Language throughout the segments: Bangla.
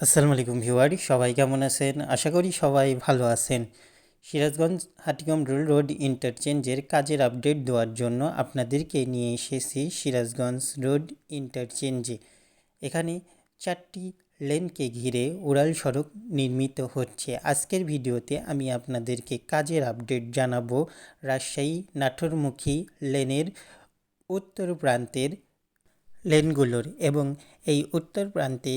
আসসালামু আলাইকুম ভিউয়ার, সবাই কেমন আছেন? আশা করি সবাই ভালো আছেন। সিরাজগঞ্জ হাটিগম রোড রোড ইন্টারচেঞ্জের কাজের আপডেট দেওয়ার জন্য আপনাদেরকে নিয়ে এসেছি সিরাজগঞ্জ রোড ইন্টারচেঞ্জে। এখানে চারটি লেনকে ঘিরে উড়াল সড়ক নির্মিত হচ্ছে। আজকের ভিডিওতে আমি আপনাদেরকে কাজের আপডেট জানাব রাজশাহী নাটোরমুখী লেনের উত্তর প্রান্তের লেনগুলোর এবং এই উত্তর প্রান্তে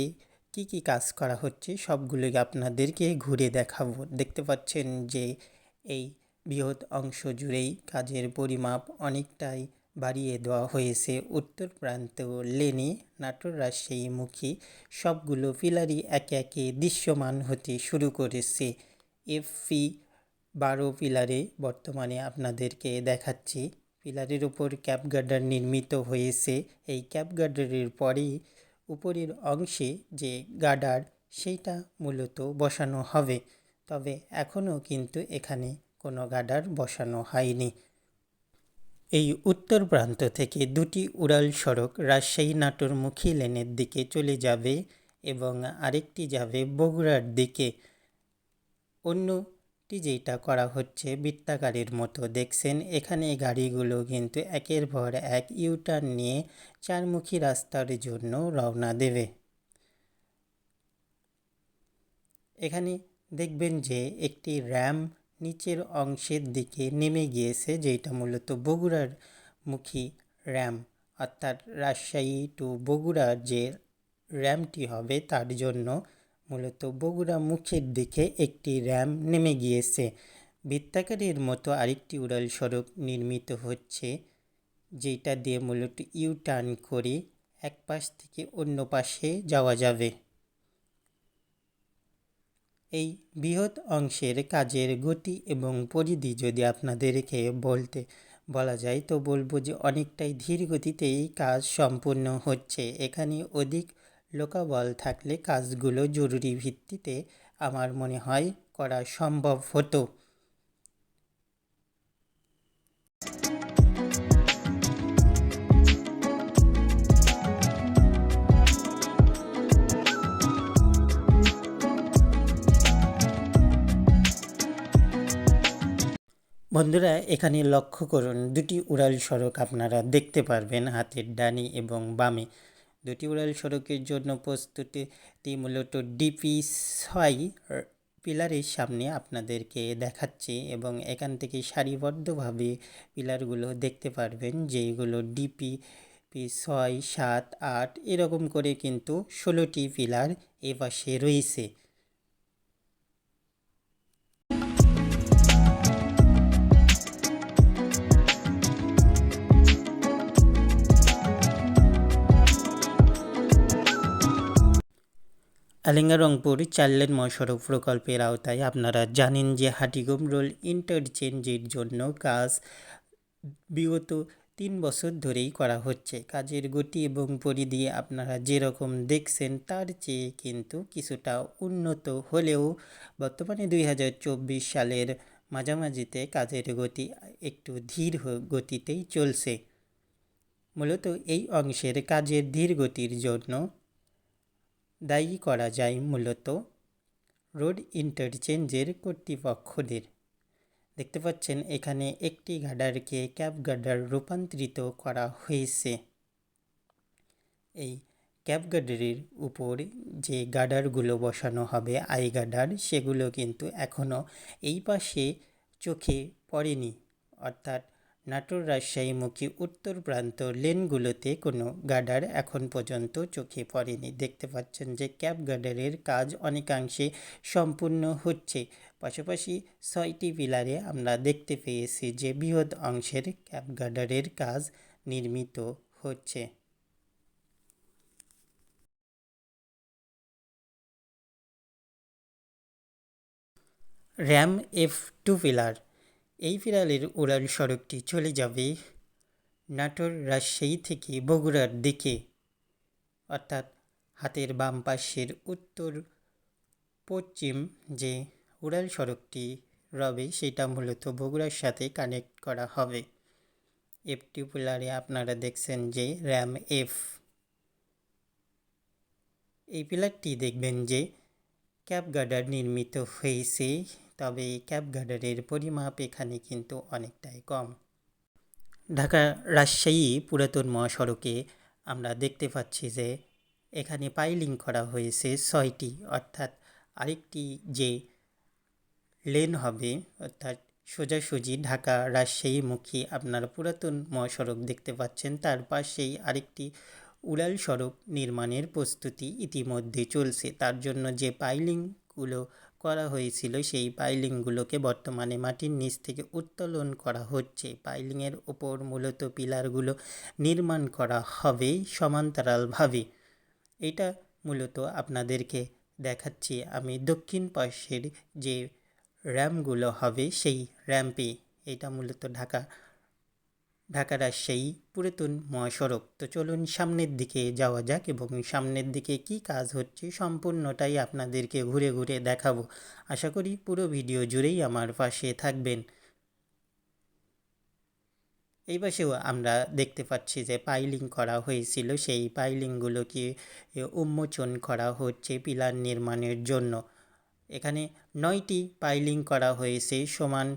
কি কি কাজ করা হচ্ছে সবগুলোকে আপনাদেরকে ঘুরে দেখাবো। দেখতে পাচ্ছেন যে এই বৃহৎ অংশ জুড়েই কাজের পরিমাপ অনেকটাই বাড়িয়ে দেওয়া হয়েছে। উত্তর প্রান্ত লেনে নাটোর রাজশাহীমুখী সবগুলো পিলারই একে একে দৃশ্যমান হতে শুরু করেছে। এফপি বারো পিলারে বর্তমানে আপনাদেরকে দেখাচ্ছি। পিলারের উপর ক্যাপ গার্ডার নির্মিত হয়েছে। এই ক্যাপ গার্ডারের পরেই উপরের অংশে যে গার্ডার সেইটা মূলত বসানো হবে। তবে এখনও কিন্তু এখানে কোনো গার্ডার বসানো হয়নি। এই উত্তর প্রান্ত থেকে দুটি উড়াল সড়ক রাজশাহী নাটোরমুখী লেনের দিকে চলে যাবে এবং আরেকটি যাবে বগুড়ার দিকে। অন্যটি যেটা করা হচ্ছে বৃত্তাকারের মতো। দেখছেন, এখানে গাড়িগুলো কিন্তু একের পর এক ইউটার্ন নিয়ে চারমুখী রাস্তার জন্য রওনা দেবে। এখানে দেখবেন যে একটি র্যাম নিচের অংশের দিকে নেমে গিয়েছে যেটা মূলত বগুড়ার মুখী র্যাম। অর্থাৎ রাজশাহী টু বগুড়ার যে র্যামটি হবে, তার জন্য মূলত বগুড়া মুখের দিকে একটি র্যাম নেমে গিয়েছে। বৃত্তাকারের মতো আরেকটি উড়াল সড়ক নির্মিত হচ্ছে, যেটা দিয়ে মূলত ইউ টার্ন করে এক পাশ থেকে অন্য পাশে যাওয়া যাবে। এই বৃহৎ অংশের কাজের গতি এবং পরিধি যদি আপনাদেরকে বলতে বলা যায়, তো বলব যে অনেকটাই ধীর গতিতেই কাজ সম্পূর্ণ হচ্ছে। এখানে অধিক লোকাবল থাকলে কাজগুলো জরুরি ভিত্তিতে আমার মনে হয় করা সম্ভব হতো। বন্ধুরা, এখানে লক্ষ্য করুন, দুটি উড়াল সড়ক আপনারা দেখতে পারবেন, হাতের ডানি এবং বামে। দুটি রেল সড়কের জন্য প্রস্তুতি মূলত ডিপি ছয় পিলারের সামনে আপনাদেরকে দেখাচ্ছি এবং এখান থেকে সারিবদ্ধভাবে পিলারগুলো দেখতে পারবেন, যেগুলো ডিপি পি ছয় সাত, আট, এরকম করে কিন্তু ষোলোটি পিলার এ পাশে রয়েছে। আলিঙ্গা রংপুর চার মহাসড়ক প্রকল্পের আওতায় আপনারা জানেন যে হাটিগম রোল ইন্টারচেঞ্জের জন্য কাজ বিগত তিন বছর ধরেই করা হচ্ছে। কাজের গতি এবং পরিধি আপনারা যেরকম দেখছেন, তার চেয়ে কিন্তু কিছুটা উন্নত হলেও বর্তমানে দুই হাজার চব্বিশ সালের মাঝামাঝিতে কাজের গতি একটু ধীর গতিতেই চলছে। মূলত এই অংশের কাজের ধীর গতির জন্য দায়ী করা যায় মূলত রোড ইন্টারচেঞ্জের কর্তৃপক্ষদের। দেখতে পাচ্ছেন, এখানে একটি গার্ডারকে ক্যাব গার্ডার রূপান্তরিত করা হয়েছে। এই ক্যাব গার্ডারের উপর যে গার্ডারগুলো বসানো হবে, আই গার্ডার সেগুলো কিন্তু এখনও এই পাশে চোখে পড়েনি। অর্থাৎ নাটোর রাজশাহীমুখী উত্তর প্রান্ত লেনগুলোতে কোনো গার্ডার এখন পর্যন্ত চোখে পড়েনি। দেখতে পাচ্ছেন যে ক্যাব গার্ডারের কাজ অনেকাংশে সম্পূর্ণ হচ্ছে। পাশাপাশি ছয়টি পিলারে আমরা দেখতে পেয়েছি যে বৃহৎ অংশের ক্যাব গার্ডারের কাজ নির্মিত হচ্ছে। র্যাম এফ টু পিলার এই বিড়ালের উড়াল সড়কটি চলে যাবে নাটোর রাজশাহী থেকে বগুড়ার দিকে। অর্থাৎ হাতের বাম পাশের উত্তর পশ্চিম যে উড়াল সড়কটি রবে, সেটা মূলত বগুড়ার সাথে কানেক্ট করা হবে। এফ টিউপুলারে আপনারা দেখছেন যে র্যাম এফ এই পিলারটি দেখবেন যে ক্যাপ গার্ডার নির্মিত হয়েছে। তবে এই ক্যাপ গার্ডারের পরিমাপ এখানে কিন্তু অনেকটাই কম। ঢাকা রাজশাহী পুরাতন মহাসড়কে আমরা দেখতে পাচ্ছি যে এখানে পাইলিং করা হয়েছে ছয়টি, অর্থাৎ আরেকটি যে লেন হবে, অর্থাৎ সোজাসুজি ঢাকা রাজশাহী রাজশাহীমুখী আপনারা পুরাতন মহাসড়ক দেখতে পাচ্ছেন, তার পাশেই আরেকটি উড়াল সড়ক নির্মাণের প্রস্তুতি ইতিমধ্যে চলছে। তার জন্য যে পাইলিংগুলো করা হয়েছিল, সেই পাইলিংগুলোকে বর্তমানে মাটির নিচ থেকে উত্তোলন করা হচ্ছে। পাইলিংয়ের ওপর মূলত পিলারগুলো নির্মাণ করা হবে সমান্তরালভাবে। এটা মূলত আপনাদেরকে দেখাচ্ছি। আমি দক্ষিণ পাশের যে র্যাম্পগুলো হবে, সেই র্যাম্পে, এটা মূলত ঢাকা ঢাকা রাজশাহী, পুরাতন মহাসড়ক। তো চলুন সামনের দিকে যাওয়া যাক এবং সামনের দিকে কি কাজ হচ্ছে সম্পূর্ণটাই আপনাদেরকে ঘুরে ঘুরে দেখাবো। আশা করি পুরো ভিডিও জুড়েই আমার পাশে থাকবেন। এই পাশেও আমরা দেখতে পাচ্ছি যে পাইলিং করা হয়েছিল। সেই পাইলিংগুলোকে উন্মোচন করা হচ্ছে পিলার নির্মাণের জন্য। এখানে নয়টি পাইলিং করা হয়েছে সমান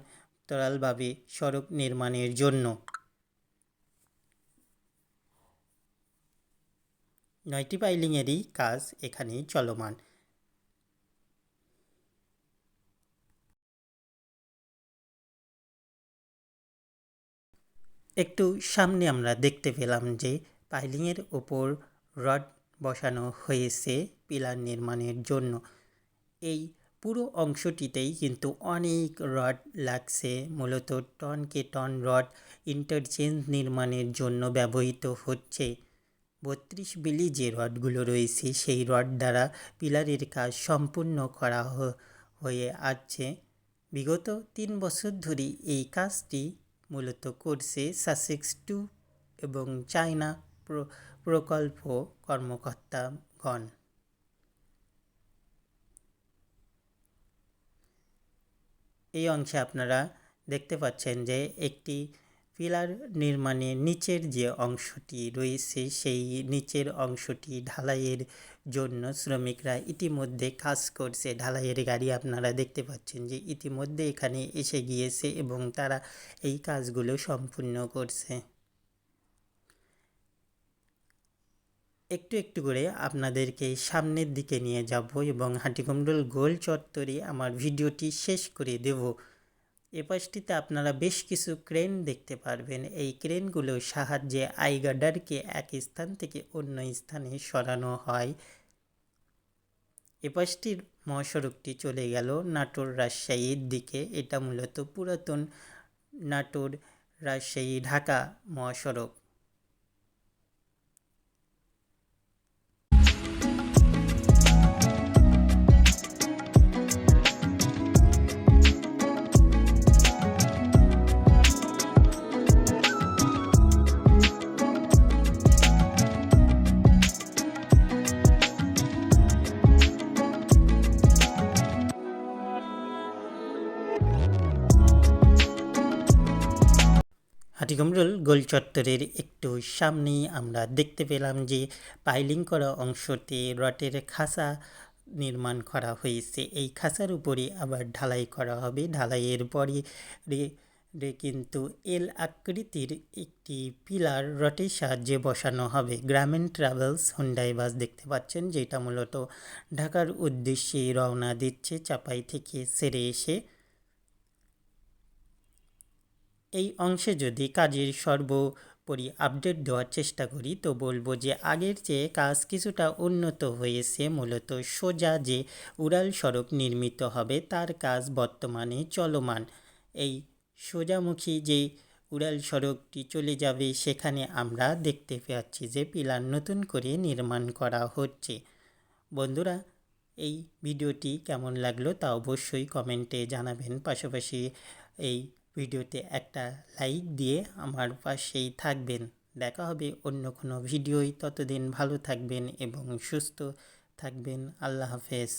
তরালভাবে সড়ক নির্মাণের জন্য। নয়টি পাইলিংয়েরই কাজ এখানে চলমান। একটু সামনে আমরা দেখতে পেলাম যে পাইলিংয়ের ওপর রড বসানো হয়েছে পিলার নির্মাণের জন্য। এই পুরো অংশটিতেই কিন্তু অনেক রড লাগছে, মূলত টনকে টন রড ইন্টারচেঞ্জ নির্মাণের জন্য ব্যবহৃত হচ্ছে। বত্রিশ বিলি যে রডগুলো রয়েছে, সেই রড দ্বারা পিলারের কাজ সম্পূর্ণ করা হয়ে আসছে। বিগত তিন বছর ধরে এই কাজটি মূলত করছে সাসেক্স টু এবং চায়না প্রকল্প কর্মকর্তাগণ। এই অংশে আপনারা দেখতে পাচ্ছেন যে একটি পিলার নির্মাণের নিচের যে অংশটি রয়েছে, সেই নিচের অংশটি ঢালাইয়ের জন্য শ্রমিকরা ইতিমধ্যে কাজ করছে। ঢালাইয়ের গাড়ি আপনারা দেখতে পাচ্ছেন যে ইতিমধ্যে এখানে এসে গিয়েছে এবং তারা এই কাজগুলো সম্পূর্ণ করছে। একটু একটু করে আপনাদেরকে সামনের দিকে নিয়ে যাব এবং হাটিকুমডল গোল চত্বরে আমার ভিডিওটি শেষ করে দেব। এ পাশটিতে আপনারা বেশ কিছু ক্রেন দেখতে পারবেন। এই ক্রেনগুলোর সাহায্যে আইগার্ডারকে এক স্থান থেকে অন্য স্থানে সরানো হয়। এপাশটির মহাসড়কটি চলে গেল নাটোর রাজশাহীর দিকে। এটা মূলত পুরাতন নাটোর রাজশাহী ঢাকা মহাসড়ক। হাটিগমরুল গোল চত্বরের একটু সামনেই আমরা দেখতে পেলাম যে পাইলিং করা অংশতে রটের খাসা নির্মাণ করা হয়েছে। এই খাসার উপরে আবার ঢালাই করা হবে। ঢালাইয়ের পরে রে কিন্তু এল আকৃতির একটি পিলার রটের সাহায্যে বসানো হবে। গ্রামীণ ট্রাভেলস হুন্ডাই বাস দেখতে পাচ্ছেন, যেটা মূলত ঢাকার উদ্দেশ্যে রওনা দিচ্ছে চাপাই থেকে সেরে এসে। এই অংশে যদি কাজের সর্বোপরি আপডেট দেওয়ার চেষ্টা করি, তো বলব যে আগের চেয়ে কাজ কিছুটা উন্নত হয়েছে। মূলত সোজা যে উড়াল সড়ক নির্মিত হবে, তার কাজ বর্তমানে চলমান। এই সোজামুখী যে উড়াল সড়কটি চলে যাবে, সেখানে আমরা দেখতে পাচ্ছি যে পিলার নতুন করে নির্মাণ করা হচ্ছে। বন্ধুরা, এই ভিডিওটি কেমন লাগল তা অবশ্যই কমেন্টে জানাবেন। পাশাপাশি এই ভিডিওতে একটা লাইক দিয়ে আমার পাশেই থাকবেন। দেখা হবে অন্য কোনো ভিডিওই ততদিন ভালো থাকবেন এবং সুস্থ থাকবেন। আল্লাহ হাফেজ।